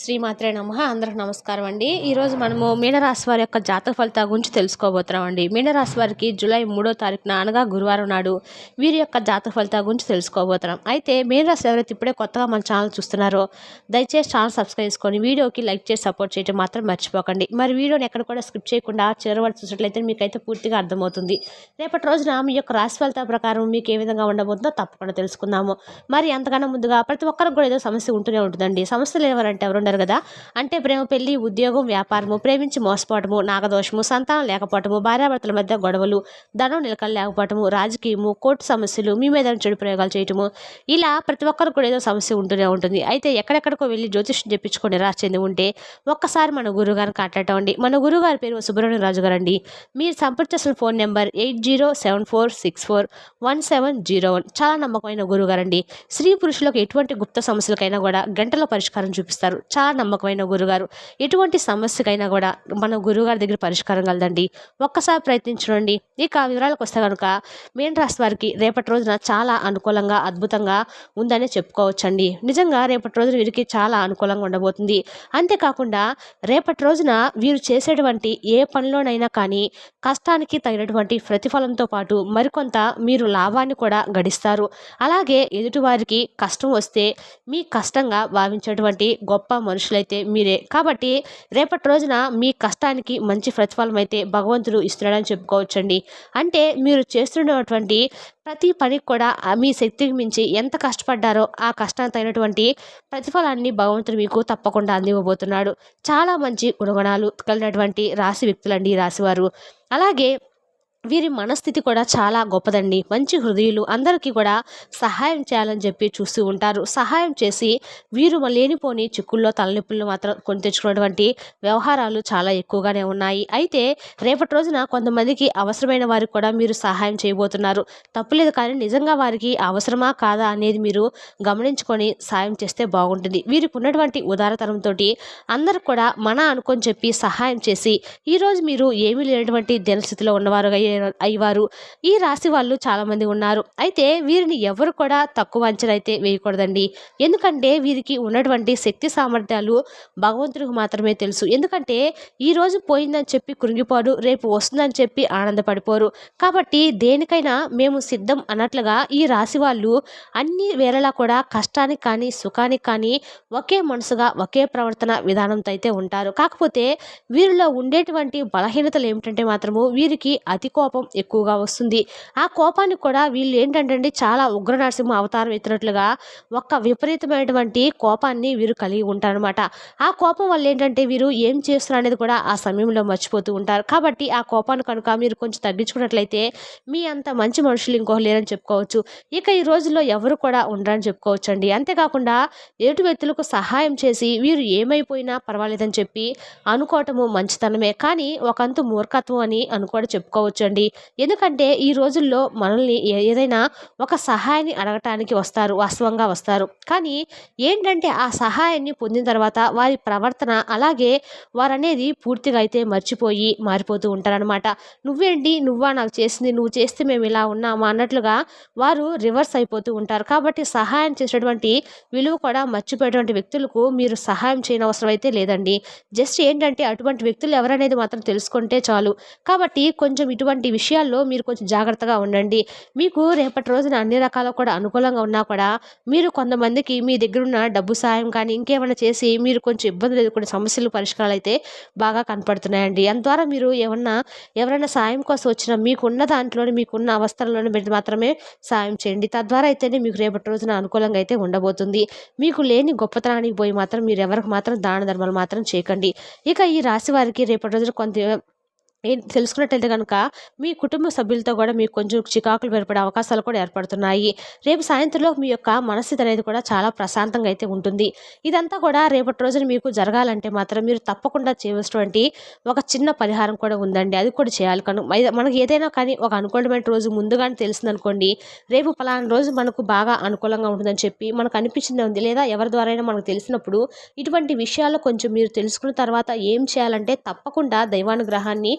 శ్రీమాత్రే నమ. అందరికి నమస్కారం అండి. ఈరోజు మనము మీనరాశి వారి యొక్క జాతక ఫలితాల గురించి తెలుసుకోబోతున్నాం అండి. మీనరాశి వారికి జూలై మూడో తారీఖున అనగా గురువారం నాడు వీరి యొక్క జాతక ఫలితాల గురించి తెలుసుకోబోతున్నాం. అయితే మీనరాశి ఎవరైతే ఇప్పుడే కొత్తగా మన ఛానల్ చూస్తున్నారో దయచేసి ఛానల్ సబ్స్క్రైబ్ చేసుకొని వీడియోకి లైక్ చేసి సపోర్ట్ చేయడం మాత్రం మర్చిపోకండి. మరి వీడియోని ఎక్కడ కూడా స్కిప్ చేయకుండా చివరి చూసినట్లయితే మీకైతే పూర్తిగా అర్థమవుతుంది. రేపటి రోజున మీ యొక్క రాశి ఫలితాల ప్రకారం మీకు ఏ విధంగా ఉండబోతుందో తప్పకుండా తెలుసుకుందాము. మరి అంతకన్నా ముందుగా ప్రతి ఒక్కరికి కూడా ఏదో సమస్య ఉంటూనే ఉంటుందండి. సమస్యలు ఎవరంటే ఎవరు ఉండరు కదా. అంటే ప్రేమ పెళ్ళి ఉద్యోగం వ్యాపారము ప్రేమించి మోసపోవటము నాగదోషము సంతానం లేకపోవటము భార్యాభర్తల మధ్య గొడవలు ధనం నిలకలు లేకపోవటము రాజకీయము కోర్టు సమస్యలు మీ మీద చెడు ప్రయోగాలు చేయటము. ఇలా ప్రతి ఒక్కరికి కూడా ఏదో సమస్య ఉంటూనే ఉంటుంది. అయితే ఎక్కడెక్కడికో వెళ్ళి జ్యోతిష్యం చెప్పించుకొని నిరాశ చెంది ఉంటే ఒక్కసారి మన గురుగారిని అండి మన గురుగారి పేరు సుబ్రహ్మణ్యం రాజు గారు అండి మీరు సంప్రదించిన phone number eight zero seven four six four one seven zero one. చాలా నమ్మకమైన గురుగారండి స్త్రీ పురుషులకు ఎటువంటి గుప్త సమస్యలకైనా కూడా గంటలో పరిష్కారం చూపిస్తారు. చాలా నమ్మకమైన గురుగారు. ఎటువంటి సమస్యకైనా కూడా మన గురుగారి దగ్గర పరిష్కారం కలదండి. ఒక్కసారి ప్రయత్నించండి. ఇక వివరాలకు వస్తే కనుక మీన రాశి వారికి రేపటి రోజున చాలా అనుకూలంగా అద్భుతంగా ఉందనే చెప్పుకోవచ్చండి. నిజంగా రేపటి రోజున వీరికి చాలా అనుకూలంగా ఉండబోతుంది. అంతేకాకుండా రేపటి రోజున వీరు చేసేటువంటి ఏ పనిలోనైనా కానీ కష్టానికి తగినటువంటి ప్రతిఫలంతో పాటు మరికొంత మీరు లాభాన్ని కూడా గడిస్తారు. అలాగే ఎదుటివారికి కష్టం వస్తే మీ కష్టంగా భావించేటువంటి గొప్ప మనుషులైతే మీరే. కాబట్టి రేపటి రోజున మీ కష్టానికి మంచి ప్రతిఫలం అయితే భగవంతుడు ఇస్తున్నాడని చెప్పుకోవచ్చండి. అంటే మీరు చేస్తున్నటువంటి ప్రతి పనికి కూడా మీ శక్తికి మించి ఎంత కష్టపడ్డారో ఆ కష్టానికి తగినటువంటి ప్రతిఫలాన్ని భగవంతుడు మీకు తప్పకుండా అందివ్వబోతున్నాడు. చాలా మంచి గుణగణాలు కలిగినటువంటి రాశి వ్యక్తులండి ఈ రాశివారు. అలాగే వీరి మనస్థితి కూడా చాలా గొప్పదండి. మంచి హృదయులు అందరికీ కూడా సహాయం చేయాలని చెప్పి చూస్తూ ఉంటారు. సహాయం చేసి వీరు లేనిపోని చిక్కుల్లో తలనొప్పులు మాత్రం కొని తెచ్చుకున్నటువంటి వ్యవహారాలు చాలా ఎక్కువగానే ఉన్నాయి. అయితే రేపటి రోజున కొంతమందికి అవసరమైన వారికి కూడా మీరు సహాయం చేయబోతున్నారు. తప్పులేదు కానీ నిజంగా వారికి అవసరమా కాదా అనేది మీరు గమనించుకొని సాయం చేస్తే బాగుంటుంది. వీరికి ఉన్నటువంటి ఉదారతనంతో అందరూ కూడా మన అనుకొని చెప్పి సహాయం చేసి ఈరోజు మీరు ఏమీ లేనటువంటి దినస్థితిలో ఉన్నవారు అయ్యే- అయ్యవారు. ఈ రాశి వాళ్ళు చాలామంది ఉన్నారు. అయితే వీరిని ఎవరు కూడా తక్కువ అంచనా అయితే వేయకూడదండి. ఎందుకంటే వీరికి ఉన్నటువంటి శక్తి సామర్థ్యాలు భగవంతుడికి మాత్రమే తెలుసు. ఎందుకంటే ఈ రోజు పోయిందని చెప్పి కృంగిపోరు రేపు వస్తుందని చెప్పి ఆనందపడిపోరు. కాబట్టి దేనికైనా మేము సిద్ధం అన్నట్లుగా ఈ రాశి వాళ్ళు అన్ని వేళలా కూడా కష్టానికి కానీ సుఖానికి కానీ ఒకే మనసుగా ఒకే ప్రవర్తన విధానంతో అయితే ఉంటారు. కాకపోతే వీరిలో ఉండేటువంటి బలహీనతలు ఏమిటంటే మాత్రము వీరికి అతి కోపం కోపం ఎక్కువగా వస్తుంది. ఆ కోపానికి కూడా వీళ్ళు ఏంటంటే చాలా ఉగ్ర నరసింహ అవతారం ఎత్తినట్లుగా ఒక విపరీతమైనటువంటి కోపాన్ని వీరు కలిగి ఉంటారనమాట ఆ కోపం వల్ల ఏంటంటే వీరు ఏం చేస్తున్నారు అనేది కూడా ఆ సమయంలో మర్చిపోతూ ఉంటారు. కాబట్టి ఆ కోపాన్ని కనుక మీరు కొంచెం తగ్గించుకున్నట్లయితే మీ అంత మంచి మనుషులు ఇంకొక లేరని చెప్పుకోవచ్చు. ఇక ఈ రోజుల్లో ఎవరు కూడా ఉండరని చెప్పుకోవచ్చు అండి అంతేకాకుండా ఎటు వ్యక్తులకు సహాయం చేసి వీరు ఏమైపోయినా పర్వాలేదని చెప్పి అనుకోవటము మంచితనమే. కానీ ఒకంత మూర్ఖత్వం అని అనుకోవడం చెప్పుకోవచ్చు. చూడండి. ఎందుకంటే ఈ రోజుల్లో మనల్ని ఏదైనా ఒక సహాయాన్ని అడగటానికి వస్తారు వాస్తవంగా వస్తారు. కానీ ఏంటంటే ఆ సహాయాన్ని పొందిన తర్వాత వారి ప్రవర్తన అలాగే వారనేది పూర్తిగా అయితే మర్చిపోయి మారిపోతూ ఉంటారనమాట నువ్వేంటి? నువ్వా? నాకు చేసింది నువ్వు చేస్తే మేము ఇలా ఉన్నామా? అన్నట్లుగా వారు రివర్స్ అయిపోతూ ఉంటారు. కాబట్టి సహాయం చేసినటువంటి విలువ కూడా మర్చిపోయేటువంటి వ్యక్తులకు మీరు సహాయం చేయని అవసరం అయితే లేదండి. జస్ట్ ఏంటంటే అటువంటి వ్యక్తులు ఎవరనేది మాత్రం తెలుసుకుంటే చాలు. కాబట్టి కొంచెం ఇటువంటి విషయాల్లో మీరు కొంచెం జాగ్రత్తగా ఉండండి. మీకు రేపటి రోజున అన్ని రకాల కూడా అనుకూలంగా ఉన్నా కూడా మీరు కొంతమందికి మీ దగ్గర ఉన్న డబ్బు సాయం కానీ ఇంకేమైనా చేసి మీరు కొంచెం ఇబ్బందులు ఎదుర్కొనే సమస్యలు పరిష్కారాలు అయితే బాగా కనపడుతున్నాయండి. అంత మీరు ఏమన్నా ఎవరైనా సాయం కోసం వచ్చినా మీకున్న దాంట్లోనే మీకున్న అవస్థల్లోనే మీరు మాత్రమే సాయం చేయండి. తద్వారా అయితేనే మీకు రేపటి రోజున అనుకూలంగా అయితే ఉండబోతుంది. మీకు లేని గొప్పతనానికి పోయి మాత్రం మీరు ఎవరికి మాత్రం దాన ధర్మాలు మాత్రం చేయకండి. ఇక ఈ రాశి వారికి రేపటి రోజున కొంత ఏం తెలుసుకున్నట్లయితే కనుక మీ కుటుంబ సభ్యులతో కూడా మీకు కొంచెం చికాకులు ఏర్పడే అవకాశాలు కూడా ఏర్పడుతున్నాయి. రేపు సాయంత్రంలో మీ యొక్క మనస్థితి అనేది కూడా చాలా ప్రశాంతంగా అయితే ఉంటుంది. ఇదంతా కూడా రేపటి రోజున మీకు జరగాలంటే మాత్రం మీరు తప్పకుండా చేయవలసినటువంటి ఒక చిన్న పరిహారం కూడా ఉందండి. అది కూడా చేయాలి. కను మై- మనకి ఏదైనా కానీ ఒక అనుకూలమైన రోజు ముందుగానే తెలిసిందనుకోండి రేపు పలానా రోజు మనకు బాగా అనుకూలంగా ఉంటుందని చెప్పి మనకు అనిపించింది ఉంది? లేదా ఎవరి ద్వారా మనకు తెలిసినప్పుడు ఇటువంటి విషయాల్లో కొంచెం మీరు తెలుసుకున్న తర్వాత ఏం చేయాలంటే తప్పకుండా దైవానుగ్రహాన్ని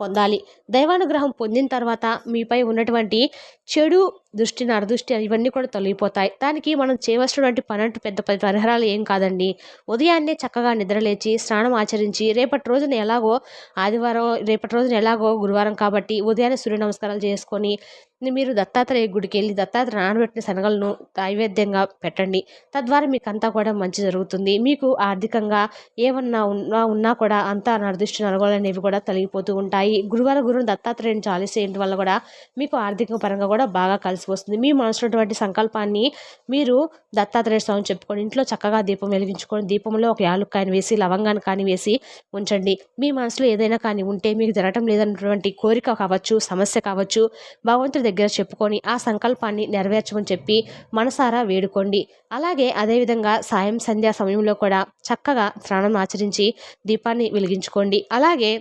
పొందాలి. దైవానుగ్రహం పొందిన తర్వాత మీపై ఉన్నటువంటి చెడు దృష్టి నరదృష్టి ఇవన్నీ కూడా తొలగిపోతాయి. దానికి మనం చేయవలసినటువంటి పని పెద్ద పెద్ద పరిహారాలు ఏం కాదండి. ఉదయాన్నే చక్కగా నిద్రలేచి స్నానం ఆచరించి రేపటి రోజున ఎలాగో ఆదివారం రేపటి రోజున ఎలాగో గురువారం కాబట్టి ఉదయాన్నే సూర్య నమస్కారాలు చేసుకొని మీరు దత్తాత్రేయ గుడికి వెళ్ళి దత్తాత్రేయ నానబెట్టిన శనగలను నైవేద్యంగా పెట్టండి. తద్వారా మీకు అంతా కూడా మంచి జరుగుతుంది. మీకు ఆర్థికంగా ఏమన్నా ఉన్నా ఉన్నా కూడా అంతా నరదృష్టి నరగోలు అనేవి కూడా తొలగిపోతూ ఉంటాయి. గురువార గురువుని దత్తాత్రేయుని చాలీసేయడం వల్ల కూడా మీకు ఆర్థిక పరంగా కూడా బాగా కలిసి వస్తుంది. మీ మనసులోటువంటి సంకల్పాన్ని మీరు దత్తాత్రేయ స్వామి చెప్పుకొని ఇంట్లో చక్కగా దీపం వెలిగించుకొని దీపంలో ఒక యాలుక్కాయని వేసి లవంగాన్ని కానీ వేసి ఉంచండి. మీ మనసులో ఏదైనా కానీ ఉంటే మీకు జరగటం లేదన్నటువంటి కోరిక కావచ్చు సమస్య కావచ్చు భగవంతుడి దగ్గర చెప్పుకొని ఆ సంకల్పాన్ని నెరవేర్చమని చెప్పి మనసారా వేడుకోండి. అలాగే అదేవిధంగా సాయం సంధ్యా సమయంలో కూడా చక్కగా స్నానం ఆచరించి దీపాన్ని వెలిగించుకోండి. అలాగే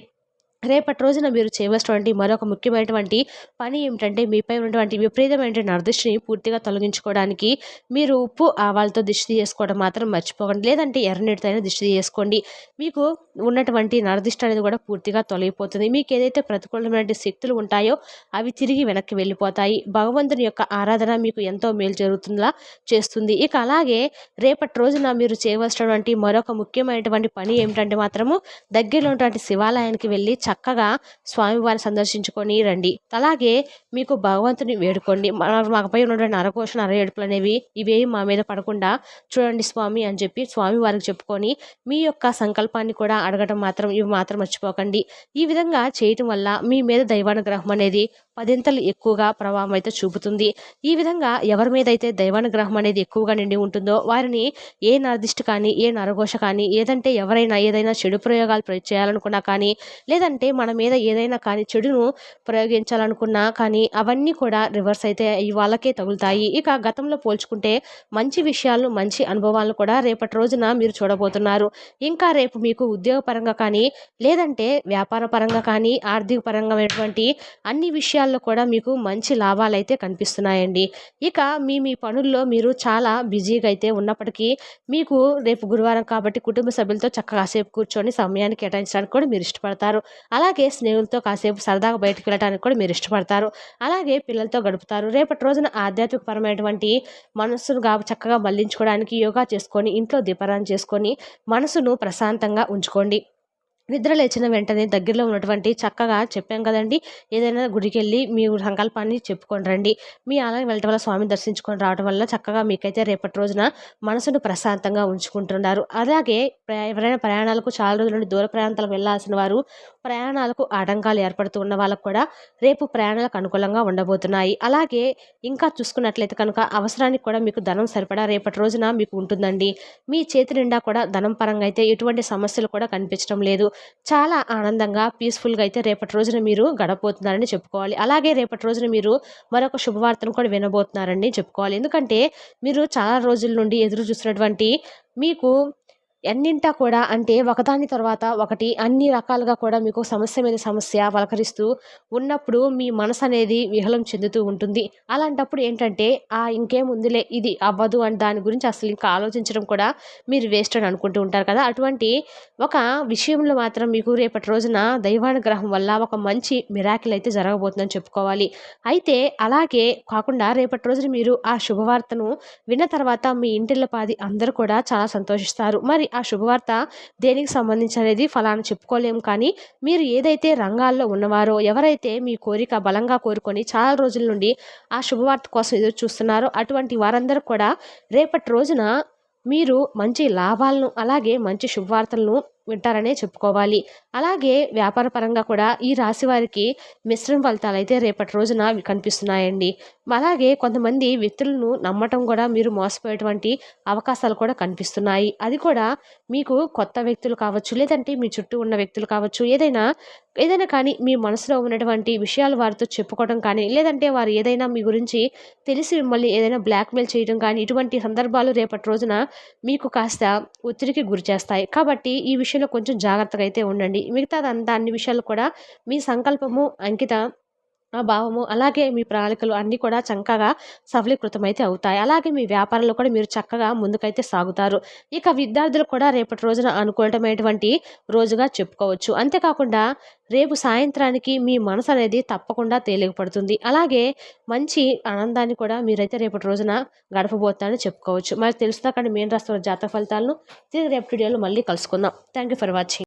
రేపటి రోజున మీరు చేయవలసినటువంటి మరొక ముఖ్యమైనటువంటి పని ఏమిటంటే మీపై ఉన్నటువంటి విపరీతమైన నరదృష్టిని పూర్తిగా తొలగించుకోవడానికి మీరు ఉప్పు ఆవాలతో దిష్టి చేసుకోవడం మాత్రం మర్చిపోకండి. లేదంటే ఎర్రనీటితో అయినా దిష్టి చేసుకోండి మీకు ఉన్నటువంటి నరదిష్టి అనేది కూడా పూర్తిగా తొలగిపోతుంది. మీకు ఏదైతే ప్రతికూలమైన శక్తులు ఉంటాయో అవి తిరిగి వెనక్కి వెళ్ళిపోతాయి. భగవంతుని యొక్క ఆరాధన మీకు ఎంతో మేలు జరుగుతుందిలా చేస్తుంది. ఇక అలాగే రేపటి రోజున మీరు చేయవలసినటువంటి మరొక ముఖ్యమైనటువంటి పని ఏమిటంటే మాత్రము దగ్గరలో ఉన్నటువంటి శివాలయానికి వెళ్ళి చక్కగా స్వామివారిని సందర్శించుకొని రండి. అలాగే మీకు భగవంతుని వేడుకోండి. మాపై ఉన్నటువంటి నరకోశ నర ఏడుపులు అనేవి ఇవేవి మా మీద పడకుండా చూడండి స్వామి అని చెప్పి స్వామి వారికి చెప్పుకొని మీ యొక్క సంకల్పాన్ని కూడా అడగడం మాత్రం ఇవి మాత్రం మర్చిపోకండి. ఈ విధంగా చేయటం వల్ల మీ మీద దైవానుగ్రహం అనేది పదింతలు ఎక్కువగా ప్రభావం అయితే చూపుతుంది. ఈ విధంగా ఎవరి మీద అయితే దైవానుగ్రహం అనేది ఎక్కువగా నిండి ఉంటుందో వారిని ఏ నరదిష్టి కానీ ఏ నరఘోష కానీ ఏదంటే ఎవరైనా ఏదైనా చెడు ప్రయోగాలు చేయాలనుకున్నా కానీ లేదంటే మన మీద ఏదైనా కానీ చెడును ప్రయోగించాలనుకున్నా కానీ అవన్నీ కూడా రివర్స్ అయితే వాళ్ళకే తగులుతాయి. ఇక గతంలో పోల్చుకుంటే మంచి విషయాలను మంచి అనుభవాలను కూడా రేపటి రోజున మీరు చూడబోతున్నారు. ఇంకా రేపు మీకు ఉద్యోగపరంగా కానీ లేదంటే వ్యాపార పరంగా కానీ ఆర్థిక పరంగా అన్ని విషయాలు విషయాల్లో కూడా మీకు మంచి లాభాలు అయితే కనిపిస్తున్నాయండి. ఇక మీ మీ పనుల్లో మీరు చాలా బిజీగా అయితే ఉన్నప్పటికీ మీకు రేపు గురువారం కాబట్టి కుటుంబ సభ్యులతో చక్కగా కాసేపు కూర్చొని సమయాన్ని కేటాయించడానికి కూడా మీరు ఇష్టపడతారు. అలాగే స్నేహితులతో కాసేపు సరదాగా బయటకు వెళ్ళడానికి కూడా మీరు ఇష్టపడతారు. అలాగే పిల్లలతో గడుపుతారు. రేపటి రోజున ఆధ్యాత్మికపరమైనటువంటి మనస్సును చక్కగా మళ్ళించుకోవడానికి యోగా చేసుకొని ఇంట్లో దీపారాన్ని చేసుకొని మనసును ప్రశాంతంగా ఉంచుకోండి. నిద్ర లేచిన వెంటనే దగ్గరలో ఉన్నటువంటి చక్కగా చెప్పాం కదండి. ఏదైనా గుడికి వెళ్ళి మీ సంకల్పాన్ని చెప్పుకొని రండి. మీ ఆలయం వెళ్ళటం వల్ల స్వామిని దర్శించుకొని రావడం వల్ల చక్కగా మీకైతే రేపటి రోజున మనసును ప్రశాంతంగా ఉంచుకుంటున్నారు. అలాగే ఎవరైనా ప్రయాణాలకు చాలా రోజుల నుండి దూర ప్రాంతాలకు వెళ్ళాల్సిన వారు ప్రయాణాలకు ఆటంకాలు ఏర్పడుతూ ఉన్న వాళ్ళకు కూడా రేపు ప్రయాణాలకు అనుకూలంగా ఉండబోతున్నాయి. అలాగే ఇంకా చూసుకున్నట్లయితే కనుక అవసరానికి కూడా మీకు ధనం సరిపడా రేపటి రోజున మీకు ఉంటుందండి. మీ చేతి నిండా కూడా ధనం పరంగా అయితే ఎటువంటి సమస్యలు కూడా కనిపించడం లేదు. చాలా ఆనందంగా పీస్ఫుల్గా అయితే రేపటి రోజున మీరు గడపోతున్నారని చెప్పుకోవాలి. అలాగే రేపటి రోజున మీరు మరొక శుభవార్తను కూడా వినబోతున్నారని చెప్పుకోవాలి. ఎందుకంటే మీరు చాలా రోజుల నుండి ఎదురు చూసినటువంటి మీకు ఎన్నింటా కూడా అంటే ఒకదాని తర్వాత ఒకటి అన్ని రకాలుగా కూడా మీకు సమస్య మీద సమస్య పలకరిస్తూ ఉన్నప్పుడు మీ మనసు అనేది విహలం చెందుతూ ఉంటుంది. అలాంటప్పుడు ఏంటంటే ఆ ఇంకేముందిలే ఇది అవ్వదు అని దాని గురించి అసలు ఇంకా ఆలోచించడం కూడా మీరు వేస్ట్ అని అనుకుంటూ ఉంటారు కదా. అటువంటి ఒక విషయంలో మాత్రం మీకు రేపటి రోజున దైవానుగ్రహం వల్ల ఒక మంచి మిరాకిల్ అయితే జరగబోతుందని చెప్పుకోవాలి. అయితే అలాగే కాకుండా రేపటి రోజున మీరు ఆ శుభవార్తను విన్న తర్వాత మీ ఇంటిలో పాది అందరూ కూడా చాలా సంతోషిస్తారు. మరి ఆ శుభవార్త దేనికి సంబంధించి అనేది ఫలానా చెప్పుకోలేము కానీ మీరు ఏదైతే రంగాల్లో ఉన్నవారో ఎవరైతే మీ కోరిక బలంగా కోరుకొని చాలా రోజుల నుండి ఆ శుభవార్త కోసం ఎదురు చూస్తున్నారో అటువంటి వారందరూ కూడా రేపటి రోజున మీరు మంచి లాభాలను అలాగే మంచి శుభవార్తలను వింటారనే చెప్పుకోవాలి. అలాగే వ్యాపార పరంగా కూడా ఈ రాశి వారికి మిశ్రమ ఫలితాలు అయితే రేపటి రోజున కనిపిస్తున్నాయండి. అలాగే కొంతమంది వ్యక్తులను నమ్మటం కూడా మీరు మోసపోయేటువంటి అవకాశాలు కూడా కనిపిస్తున్నాయి. అది కూడా మీకు కొత్త వ్యక్తులు కావచ్చు లేదంటే మీ చుట్టూ ఉన్న వ్యక్తులు కావచ్చు ఏదైనా ఏదైనా కానీ మీ మనసులో ఉన్నటువంటి విషయాలు వారితో చెప్పుకోవడం కానీ లేదంటే వారు ఏదైనా మీ గురించి తెలిసి మిమ్మల్ని ఏదైనా బ్లాక్మెయిల్ చేయడం కానీ ఇటువంటి సందర్భాలు రేపటి రోజున మీకు కాస్త ఒత్తిడికి గురి చేస్తాయి. కాబట్టి ఈ విషయంలో కొంచెం జాగ్రత్తగా అయితే ఉండండి. మిగతాదంతా అన్ని విషయాలు కూడా మీ సంకల్పము అంకిత భావము అలాగే మీ ప్రణాళికలు అన్నీ కూడా చక్కగా సఫలీకృతమైతే అవుతాయి. అలాగే మీ వ్యాపారంలో కూడా మీరు చక్కగా ముందుకైతే సాగుతారు. ఇక విద్యార్థులు కూడా రేపటి రోజున అనుకూలమైనటువంటి రోజుగా చెప్పుకోవచ్చు. అంతేకాకుండా రేపు సాయంత్రానికి మీ మనసు అనేది తప్పకుండా తేలికపడుతుంది. అలాగే మంచి ఆనందాన్ని కూడా మీరైతే రేపటి రోజున గడపబోతారని చెప్పుకోవచ్చు. మరి తెలుసుదా కానీ మేము రాస్తున్న జాతక ఫలితాలను? తిరిగి రేపటి వీడియోలో మళ్ళీ కలుసుకుందాం. Thank you for watching